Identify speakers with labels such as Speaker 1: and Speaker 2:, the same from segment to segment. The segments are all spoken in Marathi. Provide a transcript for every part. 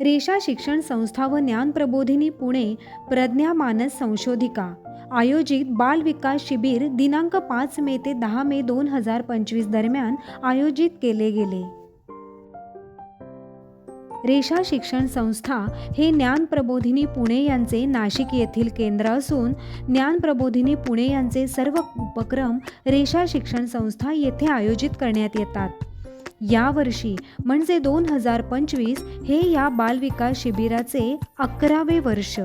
Speaker 1: रेषा शिक्षण संस्था व ज्ञानप्रबोधिनी पुणे प्रज्ञा मानस संशोधिका. आयोजित बाल विकास शिबिर दिनांक पाच मे ते दहा मे दोन हजार पंचवीस दरम्यान आयोजित केले गेले. रेषा शिक्षण संस्था हे ज्ञानप्रबोधिनी पुणे यांचे नाशिक येथील केंद्र असून ज्ञानप्रबोधिनी पुणे यांचे सर्व उपक्रम रेषा शिक्षण संस्था येथे आयोजित करण्यात येतात. यावर्षी म्हणजे दोन हजार पंचवीस हे या बालविकास शिबिराचे अकरावे वर्ष.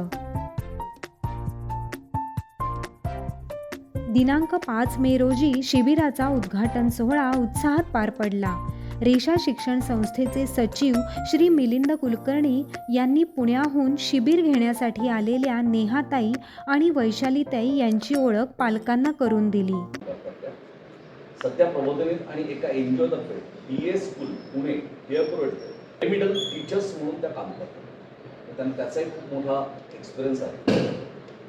Speaker 1: दिनांक पाच मे रोजी शिबिराचा उद्घाटन सोहळा उत्साहात पार पडला. रेषा शिक्षण संस्थेचे सचिव श्री मिलिंद कुलकर्णी यांनी पुण्याहून शिबिर घेण्यासाठी आलेल्या नेहाताई आणि वैशालीताई यांची ओळख पालकांना करून दिली.
Speaker 2: सध्या प्रबोधनीत आणि एका एन जी ओतर्फे B A school Pune airport remedial teachers म्हणून त्या काम करतात. त्यांना त्याचा एक खूप मोठा एक्सपिरियन्स आहे.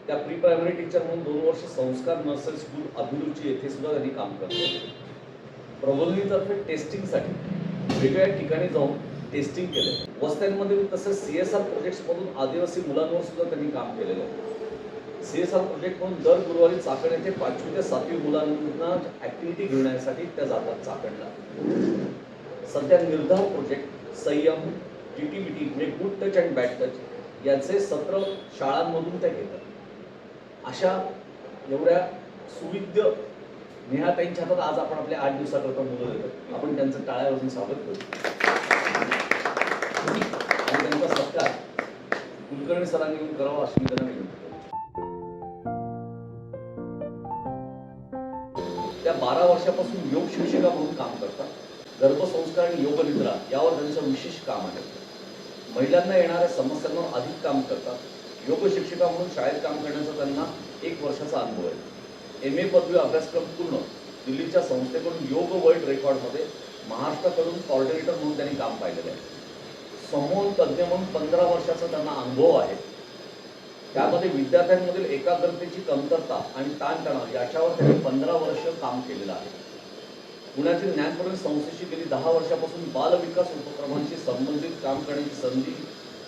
Speaker 2: त्या प्री प्रायमरी टीचर म्हणून दोन वर्ष संस्कार नर्सरी स्कूल अभिरुची येथे सुद्धा त्यांनी काम करतात. प्रबोधनीतर्फे टेस्टिंगसाठी वेगवेगळ्या ठिकाणी जाऊन टेस्टिंग केलं. वस्त्यांमध्ये तसंच सी एस आर प्रोजेक्ट्समधून आदिवासी मुलांवर सुद्धा त्यांनी काम केलेलं आहे. सी एस आर प्रोजेक्ट म्हणून दर गुरुवारी चाकण येथे पाचवी ते सातवी मुलांना ऍक्टिव्हिटी घेण्यासाठी त्या जातात चाकणला. सध्या निर्धार प्रोजेक्ट संयम जी टी बी टी म्हणजे good touch and bad touch यांचे सत्र शाळांमधून त्या घेतात. अशा एवढ्या सुविद्य नेहाताईंच्या हातात आज आपण आपल्या आठ दिवसाकरता मुलं देतो. आपण त्यांचं टाळ्यावरून स्वागत करू. आणि त्यांचा सत्कार कुलकर्णी सरांनी येऊन करावा अशी मी त्यांना विनंती त्या बारा वर्षापासून योग शिक्षिका म्हणून काम करतात. गर्भसंस्कार आणि योगनिद्रा यावर त्यांचं विशेष काम आहे. महिलांना येणाऱ्या समस्यांवर अधिक काम करतात. योग शिक्षिका म्हणून शाळेत काम करण्याचा त्यांना एक वर्षाचा अनुभव आहे. एम ए पदवी अभ्यासक्रम पूर्ण दिल्लीच्या संस्थेकडून योग वर्ल्ड रेकॉर्डमध्ये महाराष्ट्राकडून कॉर्डिनेटर म्हणून त्यांनी काम पाहिलेलं आहे. समूह तज्ज्ञ म्हणून पंधरा वर्षाचा त्यांना अनुभव आहे. त्यामध्ये विद्यार्थ्यांमधील एकाग्रतेची कमतरता आणि ताणतणाव याच्यावर त्यांनी पंधरा वर्ष काम केलेलं आहे. पुण्यातील ज्ञानप्रवीण संस्थेशी गेली दहा वर्षापासून बालविकास उपक्रमांशी संबंधित काम करण्याची संधी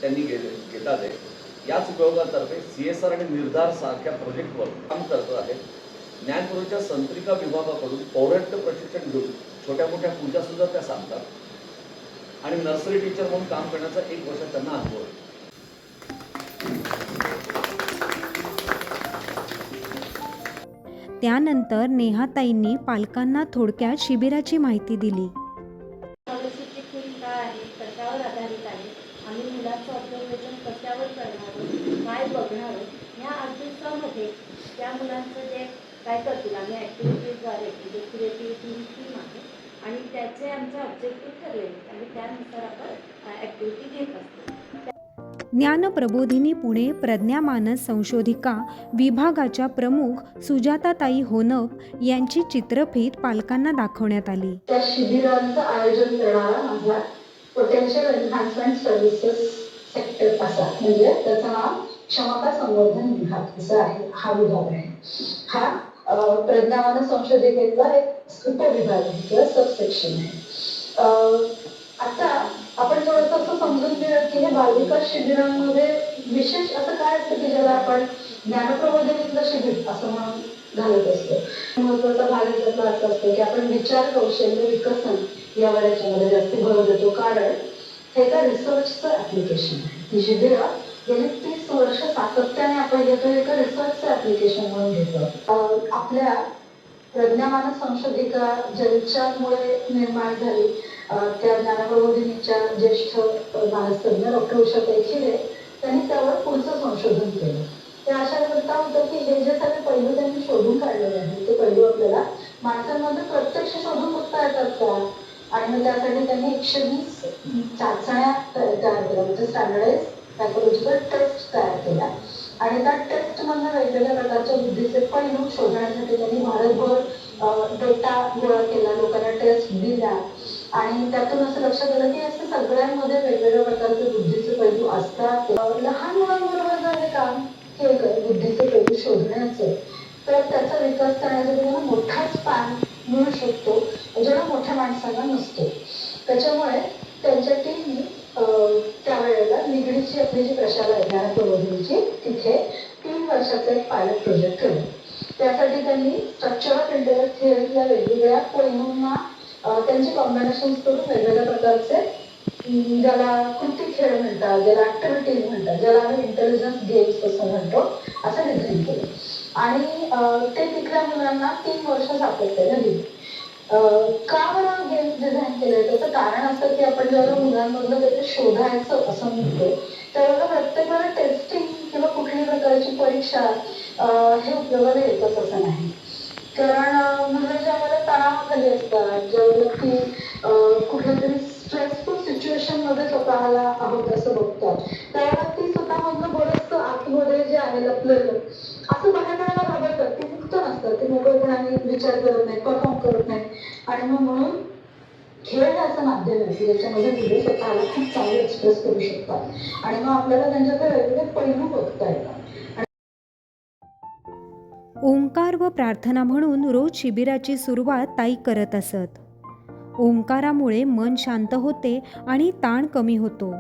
Speaker 2: त्यांनी गेले घेतात आहे. याच उपयोगातर्फे सी एस आर आणि निर्धार सारख्या प्रोजेक्टवर काम करत आहे. ज्ञानपूर्वीच्या संत्रिका विभागाकडून पौरात्य प्रशिक्षण घेऊन छोट्या मोठ्या पूजा सुद्धा त्या सांगतात. आणि नर्सरी टीचर म्हणून काम करण्याचा एक वर्ष त्यांना अनुभव
Speaker 1: त्यानंतर नेहाताईंनी पालकांना थोडक्यात शिबिराची माहिती दिली.
Speaker 3: कशावर आधारित आहे? आम्ही ऑब्झर्वेशन कशावर करणार आहोत? काय बघणार आहोत? त्या मुलांचं जे काय करतील? आम्ही ॲक्टिव्हिटीजद्वारे क्रिएटिव्हिटी म्हणजे आहे आणि त्याचे आमचं ऑब्जेक्टिव्ह ठरलेले आणि त्यानुसार आपण
Speaker 1: ज्ञानप्रबोधिनी पुणे प्रज्ञामानस संशोधिका विभागाच्या प्रमुख सुजाताताई होनप यांची चित्रफीत पालकांना दाखवण्यात आली.
Speaker 4: त्या शिबिरांचं आयोजन करणारा माझा पोटेन्शियल एन्हान्समेंट सर्व्हिसेस सेक्टर असा. म्हणजे त्याचं नाव क्षमता संवर्धन विभाग असा आहे. हा विभाग आहे. हा प्रज्ञामानस प्रज्ञावान संशोधिकेतला एक उपविभाग आहे. किंवा सबसेक्शन आहे. आता आपण थोडस असं समजून घेऊया की हे बालविकास शिबिरांमध्ये विशेष असं काय असतं की ज्याला आपण ज्ञानप्रबोधनीतलं शिबिर असं म्हणून घालत असतो. महत्त्वाचा भाग याच्यातला असं असतो की आपण विचार कौशल्य विकसन यावर याच्यामध्ये जास्त भर देतो. कारण हे एका रिसर्चचं ऍप्लिकेशन आहे. ही शिबिरं गेली तीस वर्ष सातत्याने आपण घेतो एका रिसर्चचं ऍप्लिकेशन म्हणून घेतो आपल्या प्रज्ञामान संशोधिका ज्यांच्यामुळे निर्माण झाली. त्या ज्ञानप्रबोधिनीच्या ज्येष्ठ मानसतज्ञ डॉक्टर उषा खिरे त्यांनी त्यावर पुढचं संशोधन केलं. ते अशा करता होतं की हे जे सगळे पैलू त्यांनी शोधून काढलेले आहेत ते पैलू आपल्याला माणसांमध्ये प्रत्यक्ष शोधून बघता येतात का? आणि मग त्यासाठी त्यांनी एकशे वीस चाचण्या तयार केल्या. म्हणजे स्टँडर्डाइज सायकोलॉजिकल टेस्ट तयार केल्या. आणि त्या टेस्टमधनं वेगवेगळ्या प्रकारच्या बुद्धीचे पैलू शोधण्यासाठी त्यांनी भारतभर डेटा गोळा केला लोकांना टेस्ट दिल्या. आणि त्यातून असं लक्षात आलं की असं सगळ्यांमध्ये वेगवेगळ्या प्रकारचे बुद्धीचे पैलू असतात. लहान मुलांबरोबर जर हे काम केलं बुद्धीचे पैलू शोधण्याचं. तर त्याचा विकास करण्यासाठी त्यांना मोठाच पान मिळू शकतो जेवढा मोठ्या माणसांना नसतो. त्याच्यामुळे त्यांच्या टीमनी त्यावेळेला निगडीची आपली जी प्रशाला आहे ज्ञान तिथे तीन वर्षाचा एक पायलट प्रोजेक्ट केलं त्यासाठी त्यांनी स्ट्रक्चर ऑफ इंडिया वेगवेगळ्या पैलूंना त्यांचे कॉम्बिनेशन करून वेगवेगळ्या प्रकारचे ज्याला कृती खेळ म्हणतात ज्याला ऍक्टिव्हिटीज म्हणतात ज्याला आम्ही इंटेलिजन्स गेम्स असं म्हणतो असं डिझाईन केलं. आणि ते तिथल्या मुलांना तीन वर्ष सातत्याने दिली का बरं गेम डिझाईन केलंय त्याचं कारण असं की आपण जेव्हा मुलांमधलं त्याचं शोधायचं असं म्हणतो तेव्हा प्रत्येकाला टेस्टिंग किंवा कुठल्याही प्रकारची परीक्षा हे उपयोगाला येतच असं नाही. कारण मुलं ज्या वेळेला तणावाखाली असतात ज्यावेळेला की कुठल्या तरी स्ट्रेसफुल सिच्युएशनमध्ये स्वतःला आहोत असं बघतात. त्यावेळेला ती स्वतःमधलं बरंचसं आतमध्ये जे आहे लपलेलं असं बाहेर मोकळेपणाने विचार करत नाही परफॉर्म करत नाही. आणि मग म्हणून खेळ हे असं माध्यम आहे की ज्याच्यामध्ये मुले स्वतःला खूप चांगले एक्सप्रेस करू शकतात. आणि मग आपल्याला त्यांच्याकडे वेगवेगळे पैलू बघता येतात.
Speaker 1: ओंकार व प्रार्थना म्हणून रोज शिबिराची सुरुवात ताई करत असत. ओंकारामुळे मन शांत होते आणि ताण कमी होतो.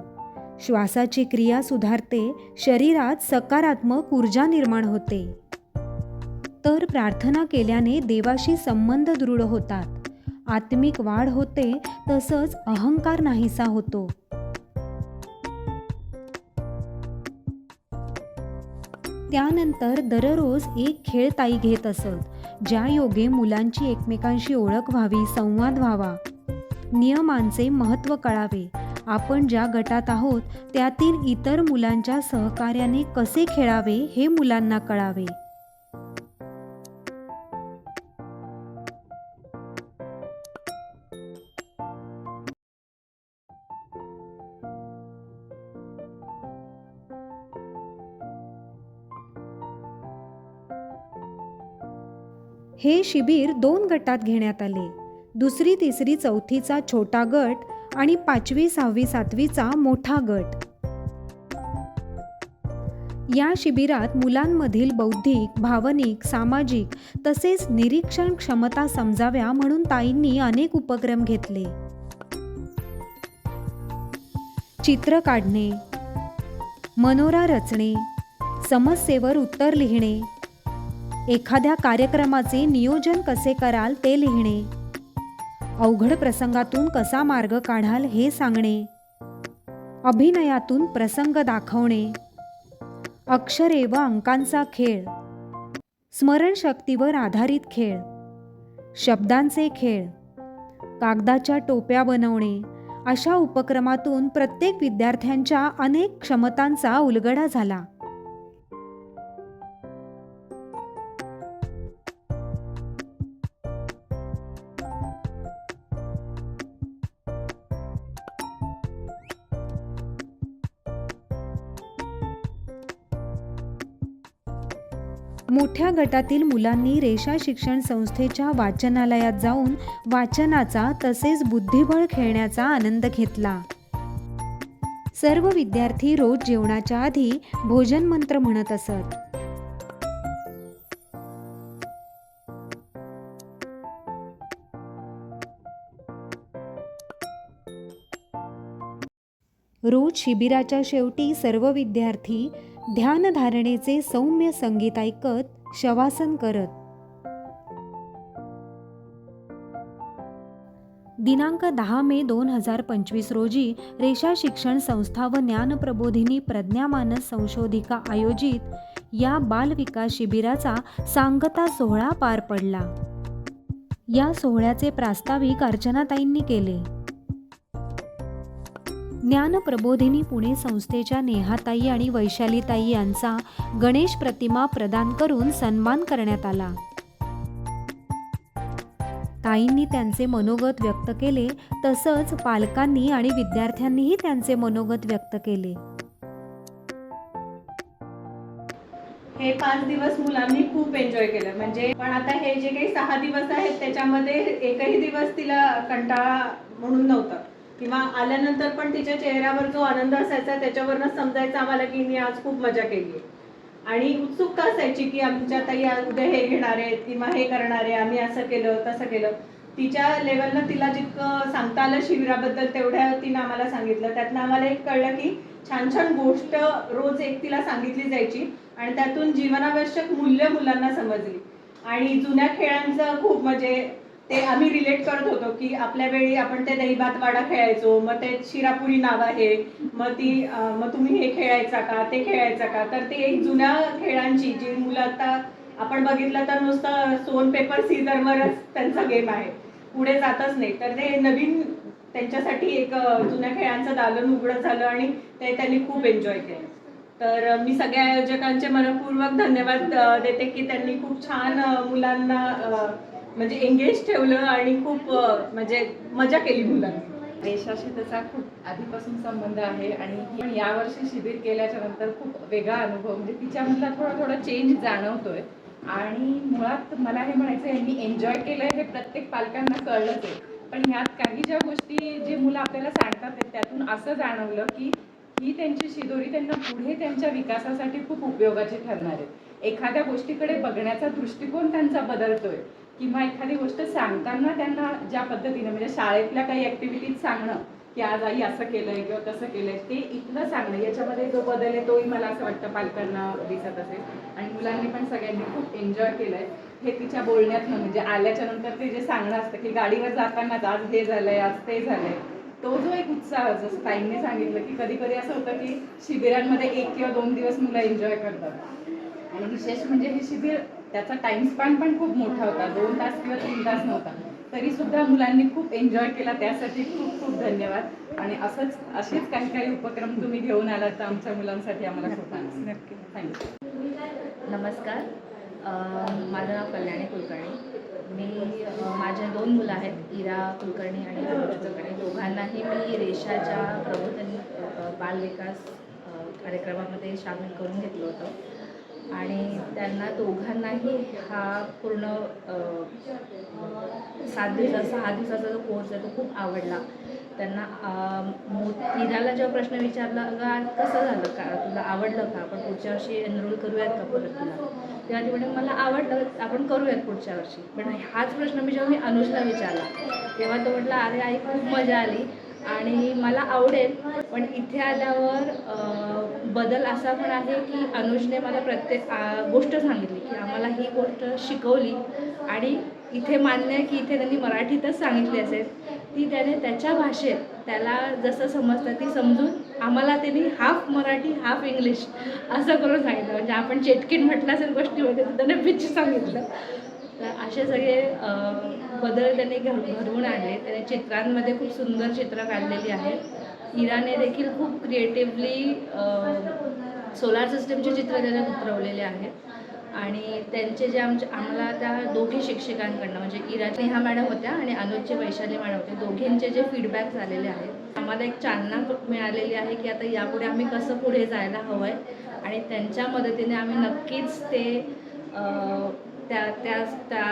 Speaker 1: श्वासाची क्रिया सुधारते शरीरात सकारात्मक ऊर्जा निर्माण होते. तर प्रार्थना केल्याने देवाशी संबंध दृढ होतात. आत्मिक वाढ होते तसंच अहंकार नाहीसा होतो. त्यानंतर दररोज एक खेळ ताई घेत असत ज्या योगे मुलांची एकमेकांशी ओळख व्हावी संवाद व्हावा. नियमांचे महत्त्व कळावे. आपण ज्या गटात आहोत त्यातील इतर मुलांच्या सहकार्याने कसे खेळावे हे मुलांना कळावे. हे शिबिर दोन गटात घेण्यात आले. दुसरी तिसरी चौथीचा छोटा गट आणि पाचवी सहावी सातवीचा मोठा गट. या शिबिरात मुलांमधील बौद्धिक भावनिक सामाजिक तसेच निरीक्षण क्षमता समजाव्या म्हणून ताईंनी अनेक उपक्रम घेतले. चित्र काढणे मनोरा रचणे समस्येवर उत्तर लिहिणे एखाद्या कार्यक्रमाचे नियोजन कसे कराल ते लिहिणे. अवघड प्रसंगातून कसा मार्ग काढाल हे सांगणे. अभिनयातून प्रसंग दाखवणे. अक्षरे व अंकांचा खेळ. स्मरणशक्तीवर आधारित खेळ. शब्दांचे खेळ. कागदाच्या टोप्या बनवणे. अशा उपक्रमातून प्रत्येक विद्यार्थ्यांच्या अनेक क्षमतांचा उलगडा झाला. मोठ्या गटातील मुलांनी रेषा शिक्षण संस्थेच्या वाचनालयात जाऊन वाचनाचा तसेच बुद्धिबळ खेळण्याचा आनंद घेतला. सर्व विद्यार्थी रोज जेवणाच्या आधी भोजन मंत्र म्हणत असत. रोज शिबिराच्या शेवटी सर्व विद्यार्थी ध्यानधारणेचे सौम्य संगीत ऐकत शवासन करत. दिनांक दहा मे दोन हजार पंचवीस रोजी रेषा शिक्षण संस्था व ज्ञानप्रबोधिनी प्रज्ञामानस संशोधिका आयोजित या बालविकास शिबिराचा सांगता सोहळा पार पडला. या सोहळ्याचे प्रास्ताविक अर्चनाताईंनी केले. ज्ञानप्रबोधिनी पुणे संस्थेच्या नेहाताई आणि वैशालीताई यांचा गणेश प्रतिमा प्रदान करून सन्मान करण्यात आला. ताईंनी त्यांचे मनोगत व्यक्त केले तसंच पालकांनी आणि विद्यार्थ्यांनीही त्यांचे मनोगत व्यक्त केले.
Speaker 5: हे पाच दिवस मुलांनी खूप एन्जॉय केलं. म्हणजे पण आता हे जे काही सहा दिवस आहेत त्याच्यामध्ये एकही दिवस तिला कंटाळा म्हणून नव्हता. किंवा आल्यानंतर पण तिच्या चेहऱ्यावर जो आनंद असायचा त्याच्यावरनं समजायचं आम्हाला की मी आज खूप मजा केली आणि उत्सुकता असायची की आमच्या ताई उद्या हे घेणार आहेत किंवा हे करणार आहे आम्ही असं केलं तसं केलं. तिच्या लेवलनं तिला जितकं सांगता आलं शिबिराबद्दल तेवढ्या तिनं आम्हाला सांगितलं. त्यातनं आम्हाला एक कळलं की छान छान गोष्ट रोज एक तिला सांगितली जायची आणि त्यातून जीवनावश्यक मूल्य मुलांना समजली. आणि जुन्या खेळांचं खूप म्हणजे ते आम्ही रिलेट करत होतो की आपल्या वेळी आपण ते दहीभात वाडा खेळायचो मग ते शिरापुरी नाव आहे मग ती मग तुम्ही हे खेळायचा का ते खेळायचा का? तर ते एक जुन्या खेळांची जी मुलं आता आपण बघितलं तर नुसतं सोन पेपर सीझरवरच त्यांचा गेम आहे. पुढे जातच नाही. तर ते नवीन त्यांच्यासाठी एक जुन्या खेळांचं दालन उघडत झालं आणि ते त्यांनी खूप एन्जॉय केलं. तर मी सगळ्या आयोजकांचे मनपूर्वक धन्यवाद देते की त्यांनी खूप छान मुलांना म्हणजे एंगेज ठेवलं आणि खूप म्हणजे मजा केली मुलांनी.
Speaker 6: देशाशी त्याचा खूप आधीपासून संबंध आहे आणि पण यावर्षी शिबिर केल्याच्यानंतर खूप वेगळा अनुभव म्हणजे तिच्यामधला थोडा थोडा चेंज जाणवतोय. आणि मुळात मला हे म्हणायचं यांनी एन्जॉय केलंय हे प्रत्येक पालकांना कळलंच आहे. पण ह्यात काही ज्या गोष्टी जे मुलं आपल्याला सांगतात त्यातून असं जाणवलं की ही त्यांची शिदोरी त्यांना पुढे त्यांच्या विकासासाठी खूप उपयोगाची ठरणार आहे. एखाद्या गोष्टीकडे बघण्याचा दृष्टिकोन त्यांचा बदलतोय. किंवा एखादी गोष्ट सांगताना त्यांना ज्या पद्धतीने म्हणजे शाळेतल्या काही ऍक्टिव्हिटीज सांगणं की आज आई असं केलंय किंवा तसं केलंय ते इथलं सांगणं याच्यामध्ये जो बदल आहे तोही मला असं वाटतं पालकांना दिसत असेल. आणि मुलांनी पण सगळ्यांनी खूप एन्जॉय केलंय. हे तिच्या बोलण्यातनं म्हणजे आल्याच्यानंतर ते जे सांगणं असतं की गाडीवर जातानाच आज हे झालंय आज ते झालंय तो जो एक उत्साह जसं ताईंनी सांगितलं की कधी कधी असं होतं की शिबिरांमध्ये एक किंवा दोन दिवस मुलं एन्जॉय करतात. आणि विशेष म्हणजे हे शिबिर त्याचा टाइम स्पॅन पण खूप मोठा होता. दोन तास किंवा तीन तास नव्हता. तरी सुद्धा मुलांनी खूप एन्जॉय केला. त्यासाठी खूप खूप धन्यवाद. आणि असंच असेच काही काही उपक्रम तुम्ही घेऊन आलात तर आमच्या मुलांसाठी आम्हाला खूप आनंद. थँक्यू
Speaker 7: नमस्कार. माझं नाव कल्याणी कुलकर्णी. मी माझ्या दोन मुलं आहेत इरा कुलकर्णी आणि कुलकर्णी. दोघांनाही मी रेषाच्या प्रबोधन बालविकास कार्यक्रमामध्ये सामील करून घेतलं होतं. आणि त्यांना दोघांनाही हा पूर्ण सात दिवसाचा सहा दिवसाचा जो कोर्स आहे तो खूप आवडला. त्यांना अ, जेव्हा प्रश्न विचारला का कसं झालं का? तुला आवडलं का? आपण पुढच्या वर्षी एनरोल करूयात का परत तुला? तेव्हा ती म्हणे मला आवडलं आपण करूयात पुढच्या वर्षी. पण हाच प्रश्न मी जेव्हा मी अनुजला विचारला तेव्हा तो म्हटला अरे आई खूप मजा आली आणि मला आवडेल पण इथे आल्यावर बदल असा पण आहे की अनुजने मला प्रत्येक गोष्ट सांगितली की आम्हाला ही गोष्ट शिकवली आणि इथे मान्य आहे की इथे त्यांनी मराठीतच सांगितली असेल. ती त्याने त्याच्या भाषेत त्याला जसं समजतं ती समजून आम्हाला त्यांनी हाफ मराठी हाफ इंग्लिश असं करून सांगितलं. म्हणजे आपण चेटकीन म्हटलं असेल गोष्टीमध्ये तर त्याने पिच्छ सांगितलं. तर असे सगळे बदल त्याने घर घडवून आणले. त्याने चित्रांमध्ये खूप सुंदर चित्र काढलेली आहेत. इराने देखील खूप क्रिएटिव्हली सोलार सिस्टमचे चित्र त्याच्यात उतरवलेले आहेत आणि त्यांचे जे आमचे आम्हाला त्या दोघी शिक्षकांकडनं म्हणजे इरा नेहा मॅडम होत्या आणि अनुजचे वैशाली मॅडम होते दोघींचे जे फीडबॅक झालेले आहेत आम्हाला एक चालना मिळालेली आहे की आता यापुढे आम्ही कसं पुढे जायला हवं आहे आणि त्यांच्या मदतीने आम्ही नक्कीच ते त्या त्या त्या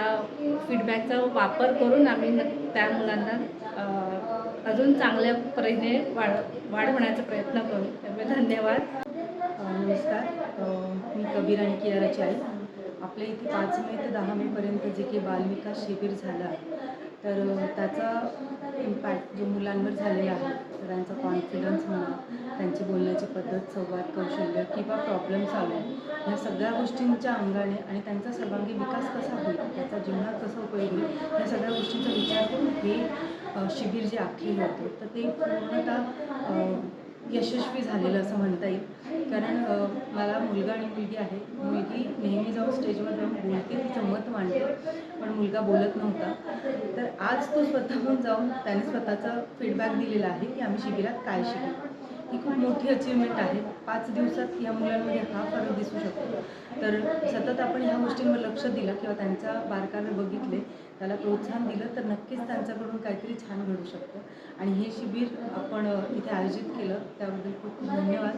Speaker 7: फीडबॅकचा वापर करून आम्ही त्या मुलांना अजून चांगल्या परीने वाढ होण्याचा प्रयत्न करू. त्यामुळे धन्यवाद.
Speaker 8: नमस्कार. मी कबीर आणि कियाराची आई आपल्या इथे पाच मे ते दहा मेपर्यंत जे काही बालविकास शिबिर झालं तर त्याचा इम्पॅक्ट जो मुलांवर झालेला आहे तर त्यांचा कॉन्फिडन्स म्हणा त्यांची बोलण्याची पद्धत संवाद कौशल्य किंवा प्रॉब्लेम सॉल्व्ह ह्या सगळ्या गोष्टींच्या अंगाने आणि त्यांचा सर्वांगी विकास कसा होईल त्याचा जीवनात कसा उपयोग होईल या सगळ्या गोष्टींचा विचार करून हे शिबिर जे आखले होते तर ते पूर्णतः यशस्वी झालेलं असं म्हणता येईल. कारण मला मुलगा आणि मुलगी आहे. मुलगी नेहमी जाऊन स्टेजवर जाऊन बोलते तिचं मत मांडते. पण मुलगा बोलत नव्हता. तर आज तो स्वतःहून जाऊन त्याने स्वतःचा फीडबॅक दिलेला आहे की आम्ही शिबिरात काय शिकलो ही खूप मोठी अचिव्हमेंट आहे. पाच दिवसात या मुलांमध्ये हा फरक दिसू शकतो. तर सतत आपण ह्या गोष्टींवर लक्ष दिलं किंवा त्यांच्या बारकावे बघितले त्याला प्रोत्साहन दिलं तर नक्कीच त्यांच्याकडून काहीतरी छान घडू शकतं. आणि हे शिबिर आपण इथे आयोजित केलं त्याबद्दल खूप खूप धन्यवाद.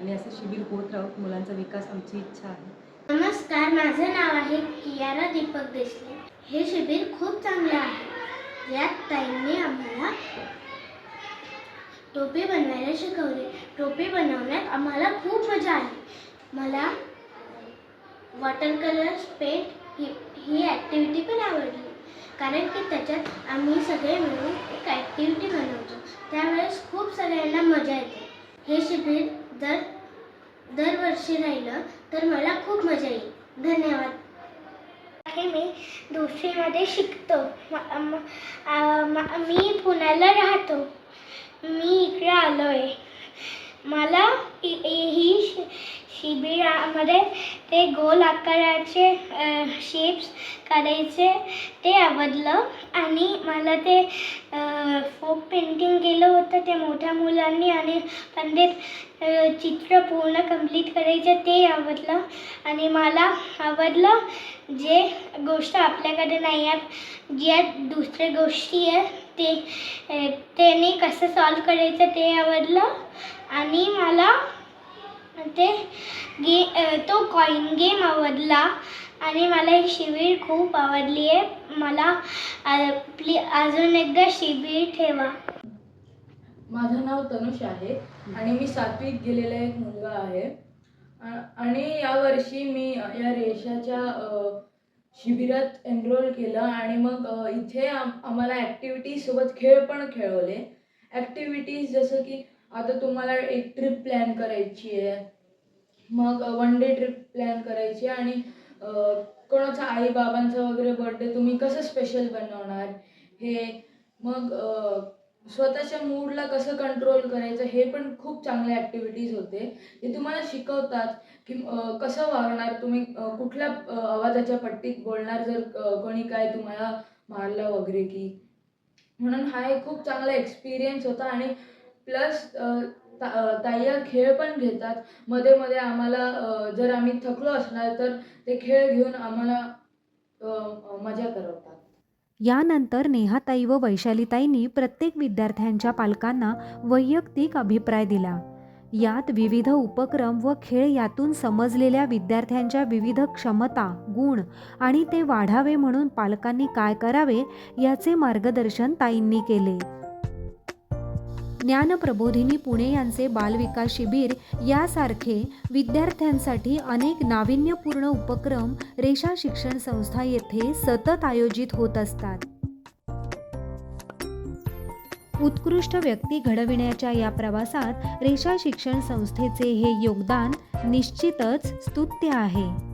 Speaker 8: आणि असं शिबिर होत राहूत मुलांचा विकास आमची इच्छा आहे.
Speaker 9: नमस्कार माझं नाव आहे कियारा दीपक देशले हे शिबिर खूप चांगलं आहे. यात ताईंनी आम्हाला टोपी बनवायला शिकवले. टोपी बनवण्यात आम्हाला खूप मजा आली. मला वॉटर कलर्स पेंट ही ही ॲक्टिव्हिटी पण आवडली. कारण की त्याच्यात आम्ही सगळे मिळून एक ॲक्टिव्हिटी बनवतो. त्यावेळेस खूप सगळ्यांना मजा येते. हे शिबिर दर दरवर्षी राहिलं तर मला खूप मजा येईल. धन्यवाद. हे मी दुसरीमध्ये शिकतो. मी पुण्याला राहतो. मी इकडे आलो आहे मला ही शि- शिबिरामध्ये ते गोल आकाराचे शेप्स करायचे ते आवडलं. आणि मला ते फोक पेंटिंग केलं होतं ते मोठ्या मुलांनी आणि पण ते चित्र पूर्ण कंप्लीट करायचं ते आवडलं. आणि मला आवडलं जे गोष्ट आपल्याकडे नाही आहे ज्या दुसऱ्या गोष्टी आहे ते त्याने कसं सॉल्व करायचं ते आवडलं. आणि मला ते गे तो कॉईन गेम आवडला. आणि मला ही शिबिर खूप आवडली आहे. मला प्ली अजून एकदा शिबिर ठेवा.
Speaker 10: माझं नाव तनुष आहे. आणि मी सातवीत गेलेला एक मुलगा आहे. आणि यावर्षी मी या रेषाच्या शिबिरात एनरोल केलं आणि मग इथे आम आम्हाला ॲक्टिव्हिटीजसोबत खेळ पण खेळवले. ॲक्टिव्हिटीज जसं की आता तुम्हाला एक ट्रिप प्लॅन करायची आहे. मग वन डे ट्रिप प्लॅन करायची आहे आणि कोणाचा आई बाबांचा वगैरे बर्थडे तुम्ही कसं स्पेशल बनवणार? हे मग स्वतःच्या मूडला कसं कंट्रोल करायचं हे पण खूप चांगले ॲक्टिव्हिटीज होते. ते तुम्हाला शिकवतात की कसं वागणार तुम्ही कुठल्या आवाजाच्या पट्टीत बोलणार जर कोणी काय तुम्हाला मारलं वगैरे की. म्हणून हा एक खूप चांगला एक्सपिरियन्स होता आणि प्लस ताईया खेळ पण घेतात. मध्ये मध्ये आम्हाला जर आम्ही थकलो असणार तर ते खेळ घेऊन आम्हाला मजा करवतात.
Speaker 1: यानंतर नेहाताई व वैशालीताईंनी प्रत्येक विद्यार्थ्यांच्या पालकांना वैयक्तिक अभिप्राय दिला. यात विविध उपक्रम व खेळ यातून समजलेल्या विद्यार्थ्यांच्या विविध क्षमता गुण आणि ते वाढावे म्हणून पालकांनी काय करावे याचे मार्गदर्शन ताईंनी केले. ज्ञानप्रबोधिनी पुणे यांचे बालविकास शिबिर यासारखे विद्यार्थ्यांसाठी अनेक नाविन्यपूर्ण उपक्रम रेषा शिक्षण संस्था येथे सतत आयोजित होत असतात. उत्कृष्ट व्यक्ती घडविण्याच्या या प्रवासात रेषा शिक्षण संस्थेचे हे योगदान निश्चितच स्तुत्य आहे.